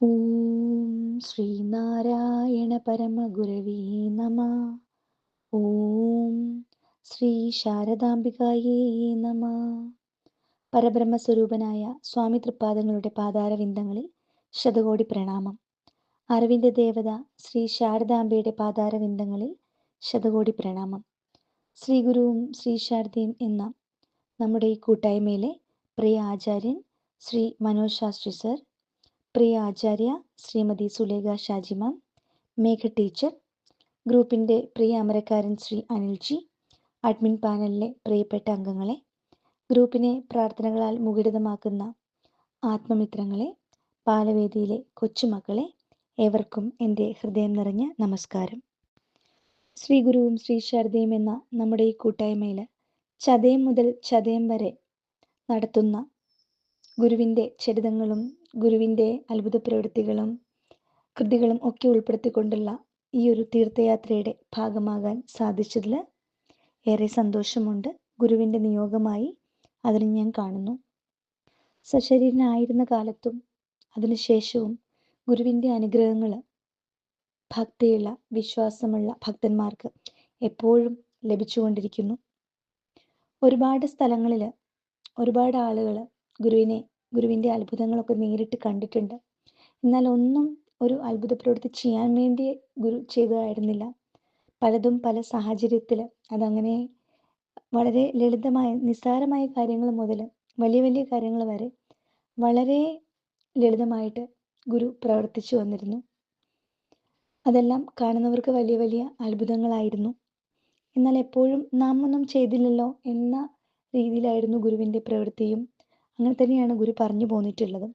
ഓം ശ്രീനാരായണ പരമഗുരവേ നമ. ഓം ശ്രീ ശാരദാംബികായേ നമ. പരബ്രഹ്മസ്വരൂപനായ സ്വാമി തൃപ്പാദങ്ങളുടെ പാതാരവിന്ദങ്ങളിൽ ശതകോടി പ്രണാമം. അരവിന്ദ ദേവത ശ്രീ ശാരദാംബയുടെ പാതാരവിന്ദങ്ങളിൽ ശതകോടി പ്രണാമം. ശ്രീ ഗുരുവും ശ്രീ ശാരദയും എന്ന നമ്മുടെ ഈ കൂട്ടായ്മയിലെ പ്രിയ ആചാര്യൻ ശ്രീ മനോജ് ശാസ്ത്രി സർ പ്രിയ ആചാര്യ ശ്രീമതി സുലേഖ ഷാജിമ മേഘ ടീച്ചർ ഗ്രൂപ്പിന്റെ പ്രിയ അമരക്കാരൻ ശ്രീ അനിൽജി അഡ്മിൻ പാനലിലെ പ്രിയപ്പെട്ട അംഗങ്ങളെ ഗ്രൂപ്പിനെ പ്രാർത്ഥനകളാൽ മുഖരിതമാക്കുന്ന ആത്മമിത്രങ്ങളെ പാലവേദിയിലെ കൊച്ചുമക്കളെ ഏവർക്കും എന്റെ ഹൃദയം നിറഞ്ഞ നമസ്കാരം. ശ്രീ ഗുരുവും ശ്രീ ശാരദയും എന്ന നമ്മുടെ ഈ കൂട്ടായ്മയിൽ ചതയം മുതൽ ചതയം വരെ നടത്തുന്ന ഗുരുവിന്റെ ചരിതങ്ങളും ഗുരുവിന്റെ അത്ഭുത പ്രവൃത്തികളും കൃതികളും ഒക്കെ ഉൾപ്പെടുത്തിക്കൊണ്ടുള്ള ഈ ഒരു തീർത്ഥയാത്രയുടെ ഭാഗമാകാൻ സാധിച്ചതിൽ ഏറെ സന്തോഷമുണ്ട്. ഗുരുവിന്റെ നിയോഗമായി അതിനെ ഞാൻ കാണുന്നു. സശരീരനായിരുന്ന കാലത്തും അതിനുശേഷവും ഗുരുവിന്റെ അനുഗ്രഹങ്ങൾ ഭക്തിയുള്ള വിശ്വാസമുള്ള ഭക്തന്മാർക്ക് എപ്പോഴും ലഭിച്ചുകൊണ്ടിരിക്കുന്നു. ഒരുപാട് സ്ഥലങ്ങളിൽ ഒരുപാട് ആളുകൾ ഗുരുവിനെ ഗുരുവിന്റെ അത്ഭുതങ്ങളൊക്കെ നേരിട്ട് കണ്ടിട്ടുണ്ട്. എന്നാൽ ഒന്നും ഒരു അത്ഭുത പ്രവൃത്തി ചെയ്യാൻ വേണ്ടി ഗുരു ചെയ്തതായിരുന്നില്ല. പലതും പല സാഹചര്യത്തിൽ അതങ്ങനെ വളരെ ലളിതമായ നിസ്സാരമായ കാര്യങ്ങൾ മുതൽ വലിയ വലിയ കാര്യങ്ങൾ വരെ വളരെ ലളിതമായിട്ട് ഗുരു പ്രവർത്തിച്ചു വന്നിരുന്നു. അതെല്ലാം കാണുന്നവർക്ക് വലിയ വലിയ അത്ഭുതങ്ങളായിരുന്നു. എന്നാൽ എപ്പോഴും നാം ഒന്നും ചെയ്തില്ലല്ലോ എന്ന രീതിയിലായിരുന്നു ഗുരുവിന്റെ പ്രവൃത്തിയും. അങ്ങനെ തന്നെയാണ് ഗുരു പറഞ്ഞു പോന്നിട്ടുള്ളത്.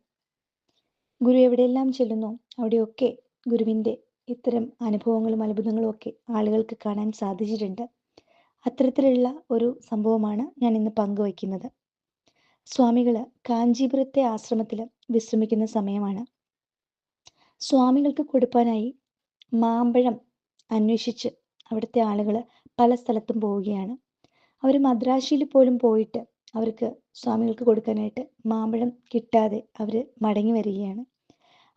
ഗുരു എവിടെയെല്ലാം ചെല്ലുന്നു അവിടെയൊക്കെ ഗുരുവിന്റെ ഇത്തരം അനുഭവങ്ങളും അത്ഭുതങ്ങളും ഒക്കെ ആളുകൾക്ക് കാണാൻ സാധിച്ചിട്ടുണ്ട്. അത്തരത്തിലുള്ള ഒരു സംഭവമാണ് ഞാൻ ഇന്ന് പങ്കുവയ്ക്കുന്നത്. സ്വാമികൾ കാഞ്ചീപുരത്തെ ആശ്രമത്തിൽ വിശ്രമിക്കുന്ന സമയമാണ്. സ്വാമികൾക്ക് കൊടുക്കാനായി മാമ്പഴം അന്വേഷിച്ച് അവിടുത്തെ ആളുകൾ പല സ്ഥലത്തും പോവുകയാണ്. അവർ മദ്രാശിയിൽ പോലും പോയിട്ട് അവർക്ക് സ്വാമികൾക്ക് കൊടുക്കാനായിട്ട് മാമ്പഴം കിട്ടാതെ അവർ മടങ്ങി വരികയാണ്.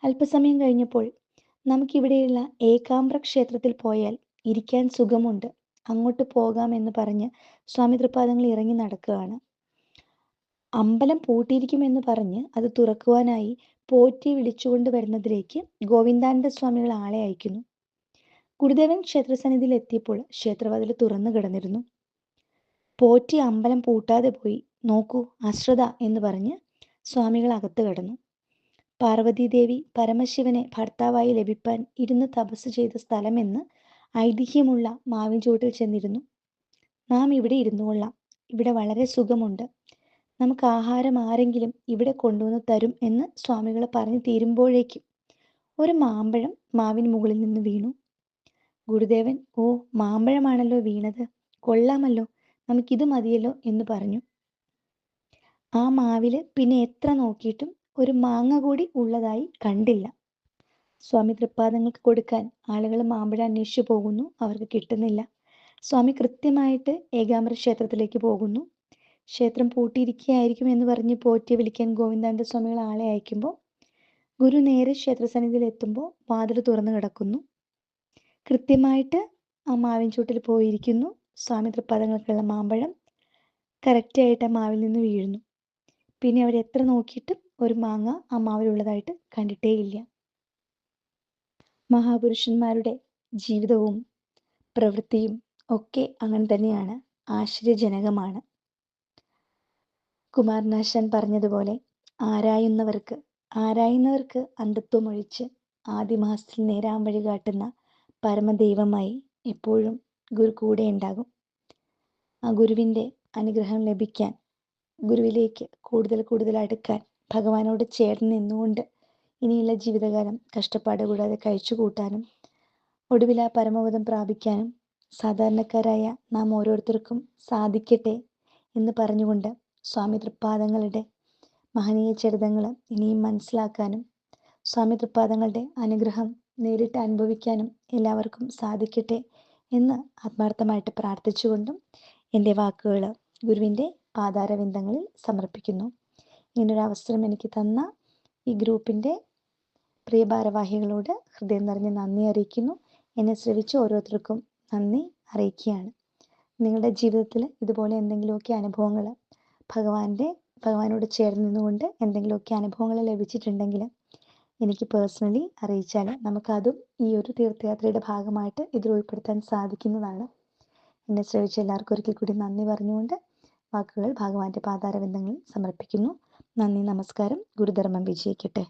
അല്പസമയം കഴിഞ്ഞപ്പോൾ നമുക്കിവിടെയുള്ള ഏകാംബ്ര ക്ഷേത്രത്തിൽ പോയാൽ ഇരിക്കാൻ സുഖമുണ്ട്. അങ്ങോട്ട് പോകാം എന്ന് പറഞ്ഞ് സ്വാമി തൃപ്പാദങ്ങൾ ഇറങ്ങി നടക്കുകയാണ്. അമ്പലം പൂട്ടിയിരിക്കുമെന്ന് പറഞ്ഞ് അത് തുറക്കുവാനായി പോറ്റി വിളിച്ചുകൊണ്ട് വരുന്നതിലേക്ക് ഗോവിന്ദാനന്ദ സ്വാമികൾ ആളെ അയക്കുന്നു. ഗുരുദേവൻ ക്ഷേത്രസന്നിധിയിൽ എത്തിയപ്പോൾ ക്ഷേത്രവാതിൽ തുറന്നു കിടന്നിരുന്നു. പോറ്റി അമ്പലം പൂട്ടാതെ പോയി. നോക്കൂ അശ്രദ എന്ന് പറഞ്ഞ് സ്വാമികൾ അകത്ത് കടന്നു. പാർവതീദേവി പരമശിവനെ ഭർത്താവായി ലഭിപ്പാൻ ഇരുന്ന് തപസ് ചെയ്ത സ്ഥലമെന്ന് ഐതിഹ്യമുള്ള മാവിൻ ചുവട്ടിൽ ചെന്നിരുന്നു. നാം ഇവിടെ ഇരുന്നു കൊള്ളാം. ഇവിടെ വളരെ സുഖമുണ്ട്. നമുക്ക് ആഹാരം ആരെങ്കിലും ഇവിടെ കൊണ്ടുവന്ന് തരും എന്ന് സ്വാമികൾ പറഞ്ഞു തീരുമ്പോഴേക്കും ഒരു മാമ്പഴം മാവിൻ മുകളിൽ നിന്ന് വീണു. ഗുരുദേവൻ ഓ മാമ്പഴമാണല്ലോ വീണത്. കൊള്ളാമല്ലോ. നമുക്കിത് മതിയല്ലോ എന്ന് പറഞ്ഞു. ആ മാവിൽ പിന്നെ എത്ര നോക്കിയിട്ടും ഒരു മാങ്ങ കൂടി ഉള്ളതായി കണ്ടില്ല. സ്വാമി തൃപ്പാദങ്ങൾക്ക് കൊടുക്കാൻ ആളുകൾ മാമ്പഴ അന്വേഷിച്ചു പോകുന്നു അവർക്ക് കിട്ടുന്നില്ല. സ്വാമി കൃത്യമായിട്ട് ഏകാംബര ക്ഷേത്രത്തിലേക്ക് പോകുന്നു. ക്ഷേത്രം പൂട്ടിയിരിക്കുകയായിരിക്കും എന്ന് പറഞ്ഞ് പോറ്റി വിളിക്കാൻ ഗോവിന്ദാനന്ദ സ്വാമികൾ ആളെ അയക്കുമ്പോൾ ഗുരു നേരെ ക്ഷേത്രസന്നിധിയിൽ എത്തുമ്പോൾ വാതിൽ തുറന്നു കിടക്കുന്നു. കൃത്യമായിട്ട് ആ മാവിൻ ചൂട്ടിൽ പോയിരിക്കുന്നു. സ്വാമി തൃപ്പാദങ്ങൾക്കുള്ള മാമ്പഴം കറക്റ്റായിട്ട് ആ മാവിൽ നിന്ന് വീഴുന്നു. പിന്നെ അവർ എത്ര നോക്കിയിട്ടും ഒരു മാങ്ങ ആ മാവിലുള്ളതായിട്ട് കണ്ടിട്ടേയില്ല മഹാപുരുഷന്മാരുടെ ജീവിതവും പ്രവൃത്തിയും ഒക്കെ അങ്ങനെ തന്നെയാണ് ആശ്ചര്യജനകമാണ്. കുമാരനാശാൻ പറഞ്ഞതുപോലെ ആരായുന്നവർക്ക് ആരായുന്നവർക്ക് അന്ധത്വം ഒഴിച്ച് ആദിമാസത്തിൽ നേരാൻ വഴി കാട്ടുന്ന പരമദൈവമായി എപ്പോഴും ഗുരു കൂടെ ഉണ്ടാകും. ആ ഗുരുവിന്റെ അനുഗ്രഹം ലഭിക്കാൻ ഗുരുവിലേക്ക് കൂടുതൽ കൂടുതൽ അടുക്കാൻ ഭഗവാനോട് ചേർന്ന് നിന്നുകൊണ്ട് ഇനിയുള്ള ജീവിതകാലം കഷ്ടപ്പാട് കൂടാതെ കഴിച്ചു കൂട്ടാനും ഒടുവിൽ ആ പരമപദം പ്രാപിക്കാനും സാധാരണക്കാരായ നാം ഓരോരുത്തർക്കും സാധിക്കട്ടെ എന്ന് പറഞ്ഞുകൊണ്ട് സ്വാമി തൃപ്പാദങ്ങളുടെ മഹനീയ ചരിതങ്ങൾ ഇനിയും മനസ്സിലാക്കാനും സ്വാമി തൃപ്പാദങ്ങളുടെ അനുഗ്രഹം നേരിട്ട് അനുഭവിക്കാനും എല്ലാവർക്കും സാധിക്കട്ടെ എന്ന് ആത്മാർത്ഥമായിട്ട് പ്രാർത്ഥിച്ചുകൊണ്ടും എന്റെ വാക്കുകൾ ഗുരുവിന്റെ പാതാരവിന്ദങ്ങളിൽ സമർപ്പിക്കുന്നു. ഇങ്ങനൊരു അവസരം എനിക്ക് തന്ന ഈ ഗ്രൂപ്പിന്റെ പ്രിയ ഭാരവാഹികളോട് ഹൃദയം നിറഞ്ഞ് നന്ദി അറിയിക്കുന്നു. എന്നെ ശ്രവിച്ച് ഓരോരുത്തർക്കും നന്ദി അറിയിക്കുകയാണ്. നിങ്ങളുടെ ജീവിതത്തിൽ ഇതുപോലെ എന്തെങ്കിലുമൊക്കെ അനുഭവങ്ങൾ ഭഗവാന്റെ ഭഗവാനോട് ചേർന്ന് നിന്നുകൊണ്ട് എന്തെങ്കിലുമൊക്കെ അനുഭവങ്ങൾ ലഭിച്ചിട്ടുണ്ടെങ്കിൽ എനിക്ക് പേഴ്സണലി അറിയിച്ചാൽ നമുക്കതും ഈ ഒരു തീർത്ഥയാത്രയുടെ ഭാഗമായിട്ട് ഇതിൽ ഉൾപ്പെടുത്താൻ സാധിക്കുന്നതാണ്. എന്നെ ശ്രമിച്ച എല്ലാവർക്കും ഒരിക്കൽ കൂടി നന്ദി പറഞ്ഞുകൊണ്ട് വാക്കുകൾ ഭഗവാന്റെ പാതാരബന്ധങ്ങളിൽ സമർപ്പിക്കുന്നു. നന്ദി നമസ്കാരം. ഗുരുധർമ്മം വിജയിക്കട്ടെ.